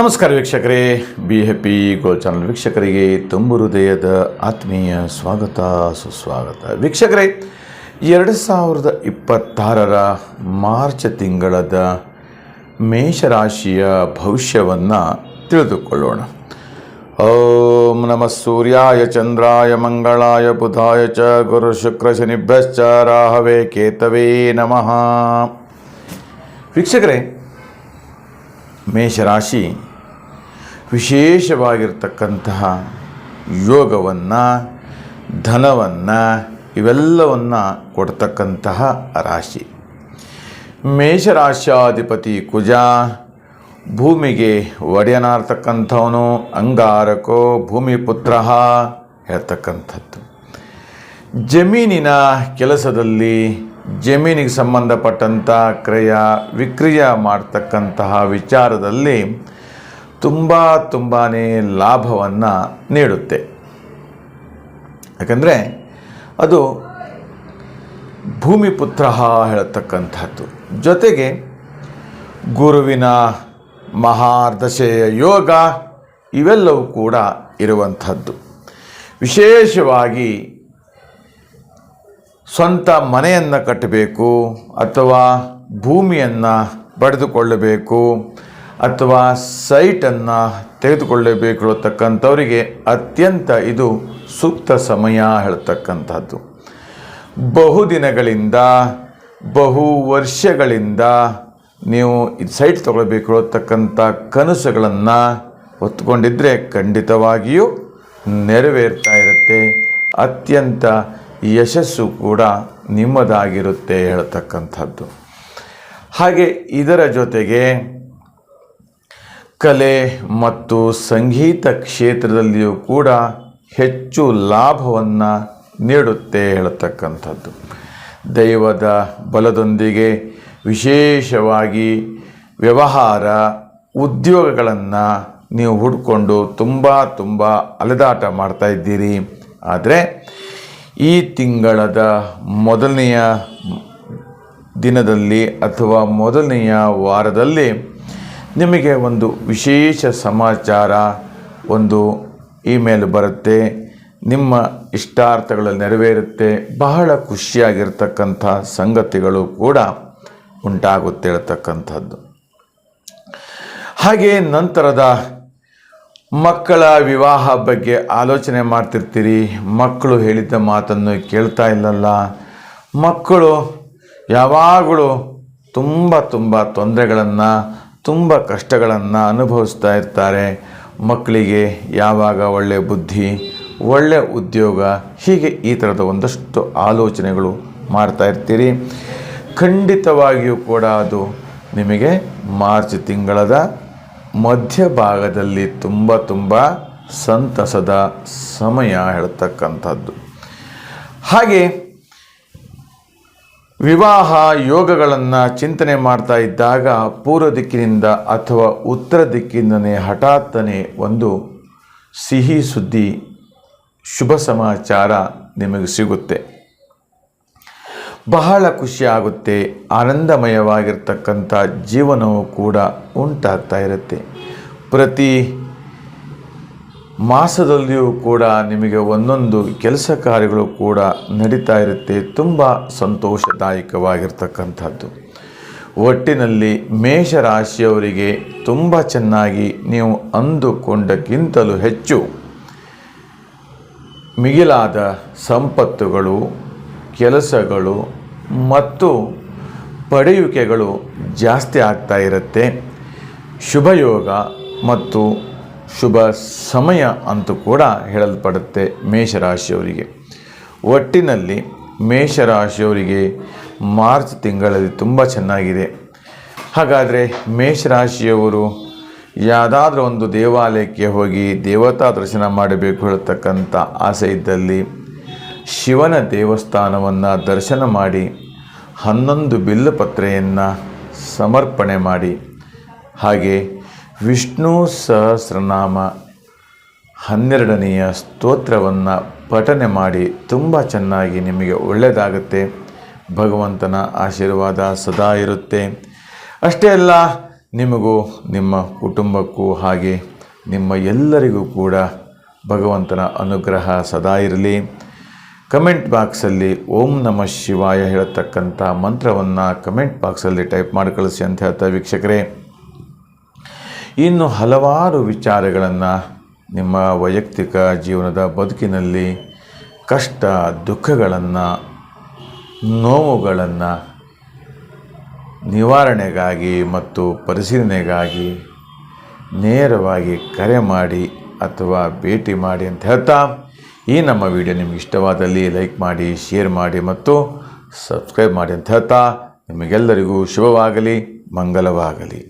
ನಮಸ್ಕಾರ ವೀಕ್ಷಕರೇ. B happy ಗೋಲ್ channel ವೀಕ್ಷಕರಿಗೆ ತುಂಬು ಹೃದಯದ ಆತ್ಮೀಯ ಸ್ವಾಗತ, ಸುಸ್ವಾಗತ. ವೀಕ್ಷಕರೇ, ಎರಡು ಸಾವಿರದ ಇಪ್ಪತ್ತಾರರ ಮಾರ್ಚ್ ತಿಂಗಳದ ಮೇಷರಾಶಿಯ ಭವಿಷ್ಯವನ್ನು ತಿಳಿದುಕೊಳ್ಳೋಣ. ಓಂ ನಮಃ ಸೂರ್ಯಾಯ, ಚಂದ್ರಾಯ, ಮಂಗಳಾಯ, ಬುಧಾಯ ಚ, ಗುರು ಶುಕ್ರ ಶನಿಭ್ಯಶ್ಚ ರಾಹವೇ, ಕೇತವೇ ನಮಃ. ವೀಕ್ಷಕರೇ, ಮೇಷರಾಶಿ ವಿಶೇಷವಾಗಿರ್ತಕ್ಕಂತಹ ಯೋಗವನ್ನು, ಧನವನ್ನು, ಇವೆಲ್ಲವನ್ನು ಕೊಡ್ತಕ್ಕಂತಹ ರಾಶಿ. ಮೇಷರಾಶ್ಯಾಧಿಪತಿ ಕುಜ, ಭೂಮಿಗೆ ಒಡೆಯನಾರ್ತಕ್ಕಂಥವನು, ಅಂಗಾರಕೋ, ಭೂಮಿಪುತ್ರ ಹೇಳ್ತಕ್ಕಂಥದ್ದು. ಜಮೀನಿನ ಕೆಲಸದಲ್ಲಿ ಜಮೀನಿಗೆ ಸಂಬಂಧಪಟ್ಟಂಥ ಕ್ರಯ, ವಿಕ್ರಿಯ ಮಾಡ್ತಕ್ಕಂತಹ ವಿಚಾರದಲ್ಲಿ ತುಂಬ ತುಂಬಾ ಲಾಭವನ್ನು ನೀಡುತ್ತೆ. ಯಾಕಂದರೆ ಅದು ಭೂಮಿಪುತ್ರ ಹೇಳತಕ್ಕಂಥದ್ದು ಜೊತೆಗೆ ಗುರುವಿನ ಮಹಾರ್ದಶೆಯ ಯೋಗ ಇವೆಲ್ಲವೂ ಕೂಡ ಇರುವಂಥದ್ದು ವಿಶೇಷವಾಗಿ ಸ್ವಂತ ಮನೆಯನ್ನು ಕಟ್ಟಬೇಕು ಅಥವಾ ಭೂಮಿಯನ್ನು ಪಡೆದುಕೊಳ್ಳಬೇಕು ಅಥವಾ ಸೈಟನ್ನು ತೆಗೆದುಕೊಳ್ಳಬೇಕು ಅಂತಕ್ಕಂಥವರಿಗೆ ಅತ್ಯಂತ ಇದು ಸೂಕ್ತ ಸಮಯ ಹೇಳ್ತಕ್ಕಂಥದ್ದು. ಬಹುದಿನಗಳಿಂದ ಬಹು ವರ್ಷಗಳಿಂದ ನೀವು ಇದು ಸೈಟ್ ತಗೊಳ್ಬೇಕು ಕನಸುಗಳನ್ನು ಹೊತ್ಕೊಂಡಿದ್ದರೆ ಖಂಡಿತವಾಗಿಯೂ ನೆರವೇರ್ತಾ ಇರುತ್ತೆ. ಅತ್ಯಂತ ಯಶಸ್ಸು ಕೂಡ ನಿಮ್ಮದಾಗಿರುತ್ತೆ ಹೇಳ್ತಕ್ಕಂಥದ್ದು. ಹಾಗೆ ಇದರ ಜೊತೆಗೆ ಕಲೆ ಮತ್ತು ಸಂಗೀತ ಕ್ಷೇತ್ರದಲ್ಲಿಯೂ ಕೂಡ ಹೆಚ್ಚು ಲಾಭವನ್ನು ನೀಡುತ್ತೆ ಹೇಳತಕ್ಕಂಥದ್ದು. ದೈವದ ಬಲದೊಂದಿಗೆ ವಿಶೇಷವಾಗಿ ವ್ಯವಹಾರ, ಉದ್ಯೋಗಗಳನ್ನು ನೀವು ಹುಡ್ಕೊಂಡು ತುಂಬ ತುಂಬ ಅಲೆದಾಟ ಮಾಡ್ತಾ ಇದ್ದೀರಿ. ಆದರೆ ಈ ತಿಂಗಳದ ಮೊದಲನೆಯ ದಿನದಲ್ಲಿ ಅಥವಾ ಮೊದಲನೆಯ ವಾರದಲ್ಲಿ ನಿಮಗೆ ಒಂದು ವಿಶೇಷ ಸಮಾಚಾರ, ಒಂದು ಇಮೇಲ್ ಬರುತ್ತೆ. ನಿಮ್ಮ ಇಷ್ಟಾರ್ಥಗಳು ನೆರವೇರುತ್ತೆ. ಬಹಳ ಖುಷಿಯಾಗಿರ್ತಕ್ಕಂಥ ಸಂಗತಿಗಳು ಕೂಡ ಉಂಟಾಗುತ್ತಿರತಕ್ಕಂಥದ್ದು ಹಾಗೆ ನಂತರದ ಮಕ್ಕಳ ವಿವಾಹ ಬಗ್ಗೆ ಆಲೋಚನೆ ಮಾಡ್ತಿರ್ತೀರಿ. ಮಕ್ಕಳು ಹೇಳಿದ್ದ ಮಾತನ್ನು ಕೇಳ್ತಾ ಇಲ್ಲಲ್ಲ. ಮಕ್ಕಳು ಯಾವಾಗಲೂ ತುಂಬ ತುಂಬ ತೊಂದರೆಗಳನ್ನು ತುಂಬ ಕಷ್ಟಗಳನ್ನು ಅನುಭವಿಸ್ತಾ ಇರ್ತಾರೆ. ಮಕ್ಕಳಿಗೆ ಯಾವಾಗ ಒಳ್ಳೆಯ ಬುದ್ಧಿ ಒಳ್ಳೆಯ ಉದ್ಯೋಗ, ಹೀಗೆ ಈ ಥರದ ಒಂದಷ್ಟು ಆಲೋಚನೆಗಳು ಮಾಡ್ತಾ ಇರ್ತೀರಿ. ಖಂಡಿತವಾಗಿಯೂ ಕೂಡ ಅದು ನಿಮಗೆ ಮಾರ್ಚ್ ತಿಂಗಳದ ಮಧ್ಯಭಾಗದಲ್ಲಿ ತುಂಬ ತುಂಬ ಸಂತಸದ ಸಮಯ ಹೇಳ್ತಕ್ಕಂಥದ್ದು. ಹಾಗೆ ವಿವಾಹ ಯೋಗಗಳನ್ನು ಚಿಂತನೆ ಮಾಡ್ತಾ ಇದ್ದಾಗ ಪೂರ್ವ ದಿಕ್ಕಿನಿಂದ ಅಥವಾ ಉತ್ತರ ದಿಕ್ಕಿಂದನೇ ಹಠಾತ್ತನೆ ಒಂದು ಸಿಹಿ ಸುದ್ದಿ, ಶುಭ ಸಮಾಚಾರ ನಿಮಗೆ ಸಿಗುತ್ತೆ. ಬಹಳ ಖುಷಿಯಾಗುತ್ತೆ ಆನಂದಮಯವಾಗಿರ್ತಕ್ಕಂಥ ಜೀವನವು ಕೂಡ ಉಂಟಾಗ್ತಾ ಇರುತ್ತೆ. ಪ್ರತಿ ಮಾಸದಲ್ಲಿಯೂ ಕೂಡ ನಿಮಗೆ ಒಂದೊಂದು ಕೆಲಸ ಕಾರ್ಯಗಳು ಕೂಡ ನಡೀತಾ ಇರುತ್ತೆ. ತುಂಬ ಸಂತೋಷದಾಯಕವಾಗಿರ್ತಕ್ಕಂಥದ್ದು. ಒಟ್ಟಿನಲ್ಲಿ ಮೇಷರಾಶಿಯವರಿಗೆ ತುಂಬ ಚೆನ್ನಾಗಿ ನೀವು ಅಂದುಕೊಂಡಕ್ಕಿಂತಲೂ ಹೆಚ್ಚು ಮಿಗಿಲಾದ ಸಂಪತ್ತುಗಳು, ಕೆಲಸಗಳು ಮತ್ತು ಪಡೆಯುವಿಕೆಗಳು ಜಾಸ್ತಿ ಆಗ್ತಾ ಇರುತ್ತೆ. ಶುಭಯೋಗ ಮತ್ತು ಶುಭ ಸಮಯ ಅಂತೂ ಕೂಡ ಹೇಳಲ್ಪಡುತ್ತೆ ಮೇಷರಾಶಿಯವರಿಗೆ. ಒಟ್ಟಿನಲ್ಲಿ ಮೇಷರಾಶಿಯವರಿಗೆ ಮಾರ್ಚ್ ತಿಂಗಳಲ್ಲಿ ತುಂಬ ಚೆನ್ನಾಗಿದೆ. ಹಾಗಾದರೆ ಮೇಷರಾಶಿಯವರು ಯಾವುದಾದ್ರೂ ಒಂದು ದೇವಾಲಯಕ್ಕೆ ಹೋಗಿ ದೇವತಾ ದರ್ಶನ ಮಾಡಬೇಕು ಹೇಳ್ತಕ್ಕಂಥ ಆಸೆ ಇದ್ದಲ್ಲಿ ಶಿವನ ದೇವಸ್ಥಾನವನ್ನು ದರ್ಶನ ಮಾಡಿ ಹನ್ನೊಂದು ಬಿಲ್ಲುಪತ್ರೆಯನ್ನು ಸಮರ್ಪಣೆ ಮಾಡಿ. ಹಾಗೆ ವಿಷ್ಣು ಸಹಸ್ರನಾಮ ಹನ್ನೆರಡನೆಯ ಸ್ತೋತ್ರವನ್ನು ಪಠನೆ ಮಾಡಿ ತುಂಬ ಚೆನ್ನಾಗಿ ನಿಮಗೆ ಒಳ್ಳೆಯದಾಗುತ್ತೆ ಭಗವಂತನ ಆಶೀರ್ವಾದ ಸದಾ ಇರುತ್ತೆ. ಅಷ್ಟೇ ಅಲ್ಲ, ನಿಮಗೂ, ನಿಮ್ಮ ಕುಟುಂಬಕ್ಕೂ ಹಾಗೆ ನಿಮ್ಮ ಎಲ್ಲರಿಗೂ ಕೂಡ ಭಗವಂತನ ಅನುಗ್ರಹ ಸದಾ ಇರಲಿ. ಕಮೆಂಟ್ ಬಾಕ್ಸಲ್ಲಿ ಓಂ ನಮ ಶಿವಾಯ ಹೇಳತಕ್ಕಂಥ ಮಂತ್ರವನ್ನು ಕಮೆಂಟ್ ಬಾಕ್ಸಲ್ಲಿ ಟೈಪ್ ಮಾಡಿ ಕಳಿಸಿ ಅಂತ ಹೇಳ್ತಾ ವೀಕ್ಷಕರೇ. ಇನ್ನು ಹಲವಾರು ವಿಚಾರಗಳನ್ನು ನಿಮ್ಮ ವೈಯಕ್ತಿಕ ಜೀವನದ ಬದುಕಿನಲ್ಲಿ ಕಷ್ಟ, ದುಃಖಗಳನ್ನು, ನೋವುಗಳನ್ನು ನಿವಾರಣೆಗಾಗಿ ಮತ್ತು ಪರಿಶೀಲನೆಗಾಗಿ ನೇರವಾಗಿ ಕರೆ ಮಾಡಿ ಅಥವಾ ಭೇಟಿ ಮಾಡಿ ಅಂತ ಹೇಳ್ತಾ, ಈ ನಮ್ಮ ವಿಡಿಯೋ ನಿಮಗೆ ಇಷ್ಟವಾದಲ್ಲಿ ಲೈಕ್ ಮಾಡಿ, ಶೇರ್ ಮಾಡಿ ಮತ್ತು ಸಬ್ಸ್ಕ್ರೈಬ್ ಮಾಡಿ ಅಂತ ಹೇಳ್ತಾ, ನಿಮಗೆಲ್ಲರಿಗೂ ಶುಭವಾಗಲಿ, ಮಂಗಲವಾಗಲಿ.